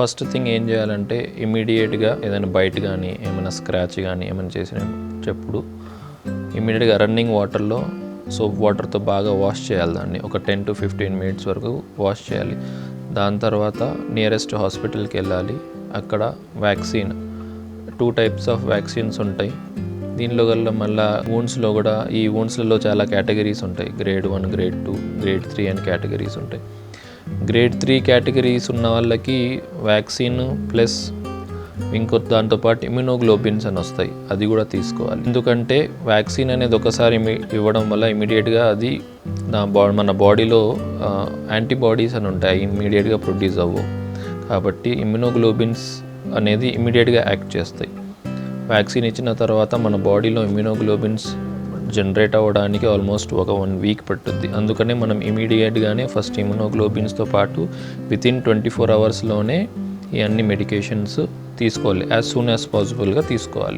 First thing ఏం చేయాలంటే ఇమీడియట్గా ఏదైనా బయట కానీ ఏమైనా స్క్రాచ్ కానీ ఏమైనా చేసిన చెప్పుడు. ఇమీడియట్గా రన్నింగ్ వాటర్లో సోప్ వాటర్తో బాగా వాష్ చేయాలి దాన్ని. ఒక టెన్ టు ఫిఫ్టీన్ మినిట్స్ వరకు వాష్ చేయాలి. దాని తర్వాత నియరెస్ట్ హాస్పిటల్కి వెళ్ళాలి. అక్కడ vaccine two types of vaccines ఉంటాయి. దీనిలో గల మళ్ళీ వూన్స్లో కూడా ఈ వూన్స్లలో చాలా కేటగిరీస్ ఉంటాయి. Grade one grade two grade three అని కేటగిరీస్ ఉంటాయి. గ్రేడ్ త్రీ కేటగిరీస్ ఉన్న వాళ్ళకి వ్యాక్సిన్ ప్లస్ ఇంకో దాంతోపాటు ఇమ్యునోగ్లోబిన్స్ అని వస్తాయి. అది కూడా తీసుకోవాలి. ఎందుకంటే వ్యాక్సిన్ అనేది ఒకసారి ఇవ్వడం వల్ల ఇమీడియట్గా అది నా బా మన బాడీలో యాంటీబాడీస్ అని ఉంటాయి. ఇమీడియట్గా ప్రొడ్యూస్ అవ్వవు కాబట్టి ఇమ్యునోగ్లోబిన్స్ అనేది ఇమీడియట్గా యాక్ట్ చేస్తాయి. వ్యాక్సిన్ ఇచ్చిన తర్వాత మన బాడీలో ఇమ్యునోగ్లోబిన్స్ జనరేట్ అవ్వడానికి ఆల్మోస్ట్ ఒక వన్ వీక్ పట్టుద్ది. అందుకనే మనం ఇమీడియట్గానే ఫస్ట్ ఇమ్యునోగ్లోబిన్స్తో పాటు విత్ ఇన్ ట్వంటీ ఫోర్ అవర్స్లోనే ఈ అన్ని మెడికేషన్స్ తీసుకోవాలి. యాజ్ సూన్ యాజ్ పాసిబుల్గా తీసుకోవాలి.